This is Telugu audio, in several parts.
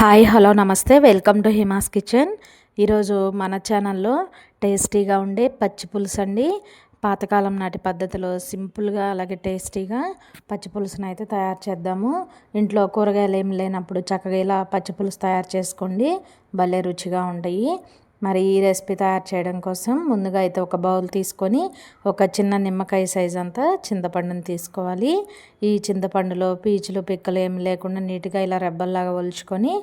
హాయ్ హలో నమస్తే. Welcome to Hima's kitchen. ఈరోజు మన ఛానల్లో టేస్టీగా ఉండే పచ్చి పులుసు అండి పాతకాలం నాటి పద్ధతిలో సింపుల్గా అలాగే టేస్టీగా పచ్చి పులుసును అయితే తయారు చేద్దాము. ఇంట్లో కూరగాయలు ఏం లేనప్పుడు చక్కగా ఇలా పచ్చి పులుసు తయారు చేసుకోండి. భలే రుచిగా ఉంటాయి. మరి ఈ రెసిపీ తయారు చేయడం కోసం ముందుగా అయితే ఒక బౌల్ తీసుకొని ఒక చిన్న నిమ్మకాయ సైజ్ అంతా చింతపండుని తీసుకోవాలి. ఈ చింతపండులో పీచులు పిక్కలు ఏమి లేకుండా నీట్గా ఇలా రెబ్బల్లాగా ఒలుచుకొని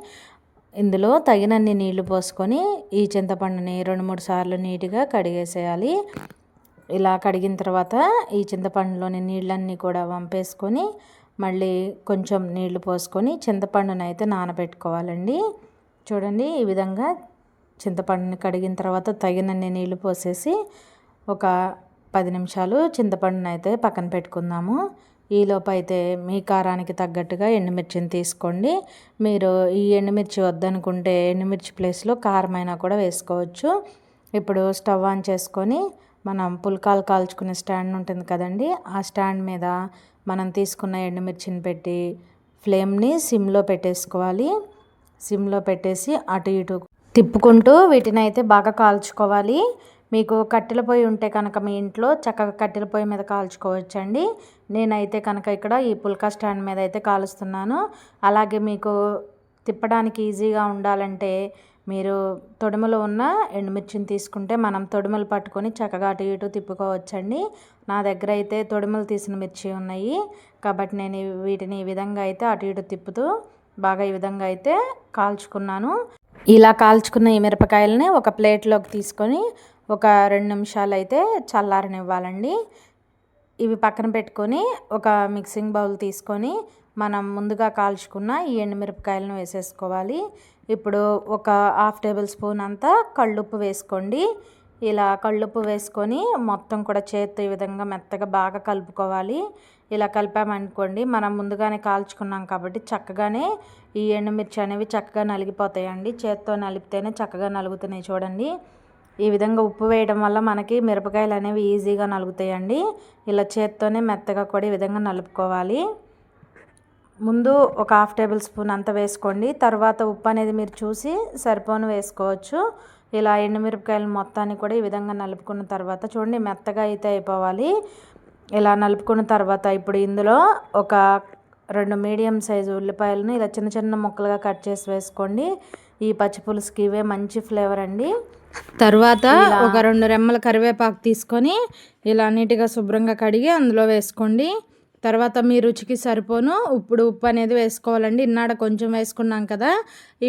ఇందులో తగినన్ని నీళ్ళు పోసుకొని ఈ చింతపండుని రెండు మూడు సార్లు నీట్గా కడిగేసేయాలి. ఇలా కడిగిన తర్వాత ఈ చింతపండులోని నీళ్ళన్నీ కూడా వంపేసుకొని మళ్ళీ కొంచెం నీళ్ళు పోసుకొని చింతపండునైతే నానబెట్టుకోవాలండి. చూడండి ఈ విధంగా చింతపండుని కడిగిన తర్వాత తగినన్ని నీళ్ళు పోసేసి ఒక పది నిమిషాలు చింతపండుని అయితే పక్కన పెట్టుకుందాము. ఈలోపు అయితే మీ కారానికి తగ్గట్టుగా ఎండుమిర్చిని తీసుకోండి. మీరు ఈ ఎండుమిర్చి వద్దనుకుంటే ఎండుమిర్చి ప్లేస్లో కారమైనా కూడా వేసుకోవచ్చు. ఇప్పుడు స్టవ్ ఆన్ చేసుకొని మనం పుల్కాలు కాల్చుకునే స్టాండ్ ఉంటుంది కదండి ఆ స్టాండ్ మీద మనం తీసుకున్న ఎండుమిర్చిని పెట్టి ఫ్లేమ్ని సిమ్లో పెట్టేసుకోవాలి. సిమ్లో పెట్టేసి అటు ఇటు తిప్పుకుంటూ వీటిని అయితే బాగా కాల్చుకోవాలి. మీకు కట్టెల పొయ్యి ఉంటే కనుక మీ ఇంట్లో చక్కగా కట్టెల పొయ్యి మీద కాల్చుకోవచ్చండి. నేనైతే కనుక ఇక్కడ ఈ పుల్కా స్టాండ్ మీద అయితే కాలుస్తున్నాను. అలాగే మీకు తిప్పడానికి ఈజీగా ఉండాలంటే మీరు తొడుమలు ఉన్న ఎండుమిర్చిని తీసుకుంటే మనం తొడుములు పట్టుకొని చక్కగా అటు ఇటు తిప్పుకోవచ్చండి. నా దగ్గర అయితే తొడుములు తీసిన మిర్చి ఉన్నాయి. కాబట్టి నేను వీటిని ఈ విధంగా అయితే అటు ఇటు తిప్పుతూ బాగా ఈ విధంగా అయితే కాల్చుకున్నాను. ఇలా కాల్చుకున్న ఈ మిరపకాయలని ఒక ప్లేట్లోకి తీసుకొని ఒక రెండు నిమిషాలు అయితే చల్లారనివ్వాలండి. ఇవి పక్కన పెట్టుకొని ఒక మిక్సింగ్ బౌల్ తీసుకొని మనం ముందుగా కాల్చుకున్న ఈ ఎండుమిరపకాయలను వేసేసుకోవాలి. ఇప్పుడు ఒక హాఫ్ టేబుల్ స్పూన్ అంతా కళ్ళుప్పు వేసుకోండి. ఇలా కళ్ళుప్పు వేసుకొని మొత్తం కూడా చేత్తో ఈ విధంగా మెత్తగా బాగా కలుపుకోవాలి. ఇలా కలిపామనుకోండి మనం ముందుగానే కాల్చుకున్నాం కాబట్టి చక్కగానే ఈ ఎండుమిర్చి అనేవి చక్కగా నలిగిపోతాయండి. చేత్తో నలిపితేనే చక్కగా నలుగుతున్నాయి చూడండి. ఈ విధంగా ఉప్పు వేయడం వల్ల మనకి మిరపకాయలు అనేవి ఈజీగా నలుగుతాయండి. ఇలా చేత్తోనే మెత్తగా కూడా ఈ విధంగా నలుపుకోవాలి. ముందు ఒక హాఫ్ టేబుల్ స్పూన్ అంత వేసుకోండి. తర్వాత ఉప్పు అనేది మీరు చూసి సరిపోను వేసుకోవచ్చు. ఇలా ఎండుమిరపకాయలు మొత్తాన్ని కూడా ఈ విధంగా నలుపుకున్న తర్వాత చూడండి మెత్తగా అయితే అయిపోవాలి. ఇలా నలుపుకున్న తర్వాత ఇప్పుడు ఇందులో ఒక రెండు మీడియం సైజు ఉల్లిపాయలను ఇలా చిన్న చిన్న ముక్కలుగా కట్ చేసి వేసుకోండి. ఈ పచ్చి పులుసుకి ఇవే మంచి ఫ్లేవర్ అండి. తర్వాత ఒక రెండు రెమ్మల కరివేపాకు తీసుకొని ఇలా నీట్గా శుభ్రంగా కడిగి అందులో వేసుకోండి. తర్వాత మీ రుచికి సరిపోను. ఇప్పుడు ఉప్పు అనేది వేసుకోవాలండి. ఇన్నాడ కొంచెం వేసుకున్నాం కదా.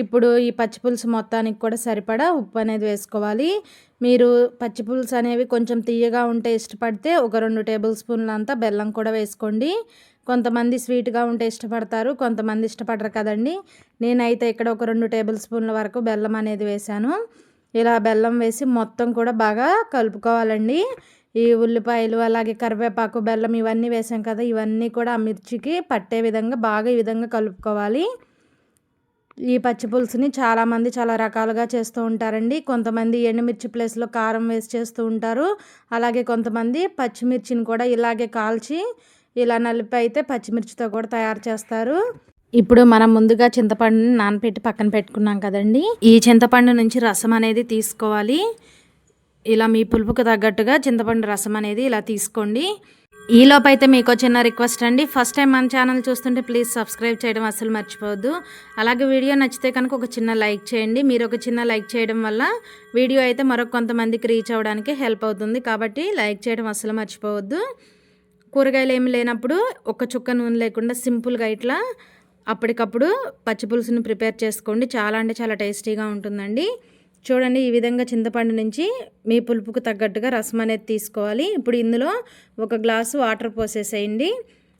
ఇప్పుడు ఈ పచ్చి పులుసు మొత్తానికి కూడా సరిపడా ఉప్పు అనేది వేసుకోవాలి. మీరు పచ్చిపులుసు అనేవి కొంచెం తీయగా ఉంటే ఇష్టపడితే ఒక రెండు టేబుల్ స్పూన్లు అంతా బెల్లం కూడా వేసుకోండి. కొంతమంది స్వీట్గా ఉంటే ఇష్టపడతారు. కొంతమంది ఇష్టపడరు కదండి. నేనైతే ఇక్కడ ఒక రెండు టేబుల్ స్పూన్ల వరకు బెల్లం అనేది వేశాను. ఇలా బెల్లం వేసి మొత్తం కూడా బాగా కలుపుకోవాలండి. ఈ ఉల్లిపాయలు అలాగే కరివేపాకు బెల్లం ఇవన్నీ వేసాం కదా ఇవన్నీ కూడా ఆ మిర్చికి పట్టే విధంగా బాగా ఈ విధంగా కలుపుకోవాలి. ఈ పచ్చి పులుసుని చాలామంది చాలా రకాలుగా చేస్తూ ఉంటారండి. కొంతమంది ఎండుమిర్చి ప్లేస్లో కారం వేసి చేస్తూ ఉంటారు. అలాగే కొంతమంది పచ్చిమిర్చిని కూడా ఇలాగే కాల్చి ఇలా నలిపి అయితే పచ్చిమిర్చితో కూడా తయారు చేస్తారు. ఇప్పుడు మనం ముందుగా చింతపండుని నానపెట్టి పక్కన పెట్టుకున్నాం కదండి. ఈ చింతపండు నుంచి రసం అనేది తీసుకోవాలి. ఇలా మీ పులుపుకు తగ్గట్టుగా చింతపండు రసం అనేది ఇలా తీసుకోండి. ఈలోపు అయితే మీకు చిన్న రిక్వెస్ట్ అండి. ఫస్ట్ టైం మన ఛానల్ చూస్తుంటే ప్లీజ్ సబ్స్క్రైబ్ చేయడం అసలు మర్చిపోవద్దు. అలాగే వీడియో నచ్చితే కనుక ఒక చిన్న లైక్ చేయండి. మీరు ఒక చిన్న లైక్ చేయడం వల్ల వీడియో అయితే మరొక కొంతమందికి రీచ్ అవ్వడానికి హెల్ప్ అవుతుంది. కాబట్టి లైక్ చేయడం అసలు మర్చిపోవద్దు. కూరగాయలు ఏమి లేనప్పుడు ఒక చుక్క నూనె లేకుండా సింపుల్గా ఇట్లా అప్పటికప్పుడు పచ్చిపులుసుని ప్రిపేర్ చేసుకోండి. చాలా అంటే చాలా టేస్టీగా ఉంటుందండి. చూడండి ఈ విధంగా చింతపండు నుంచి మీ పులుపుకు తగ్గట్టుగా రసం అనేది తీసుకోవాలి. ఇప్పుడు ఇందులో ఒక గ్లాసు వాటర్ పోసేసేయండి.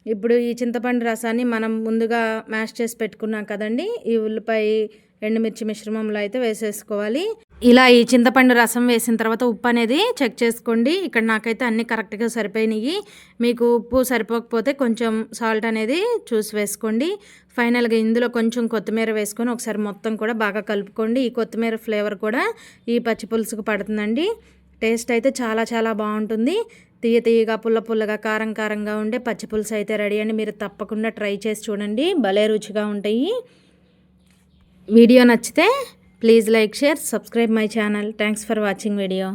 ఇప్పుడు ఈ చింతపండు రసాన్ని మనం ముందుగా మ్యాష్ చేసి పెట్టుకున్నాం కదండి. ఈ ఉల్లిపాయ ఎండుమిర్చి మిశ్రమంలో అయితే వేసేసుకోవాలి. ఇలా ఈ చింతపండు రసం వేసిన తర్వాత ఉప్పు అనేది చెక్ చేసుకోండి. ఇక్కడ నాకైతే అన్నీ కరెక్ట్గా సరిపోయినాయి. మీకు ఉప్పు సరిపోకపోతే కొంచెం సాల్ట్ అనేది చూసి వేసుకోండి. ఫైనల్గా ఇందులో కొంచెం కొత్తిమీర వేసుకొని ఒకసారి మొత్తం కూడా బాగా కలుపుకోండి. ఈ కొత్తిమీర ఫ్లేవర్ కూడా ఈ పచ్చి పులుసుకు పడుతుందండి. టేస్ట్ అయితే చాలా చాలా బాగుంటుంది. తీయ తీయగా పుల్ల పుల్లగా కారం కారంగా ఉండే పచ్చి పులుసు అయితే రెడీ అండి. మీరు తప్పకుండా ట్రై చేసి చూడండి. భలే రుచిగా ఉంటాయి. వీడియో నచ్చితే please like share subscribe my channel thanks for watching video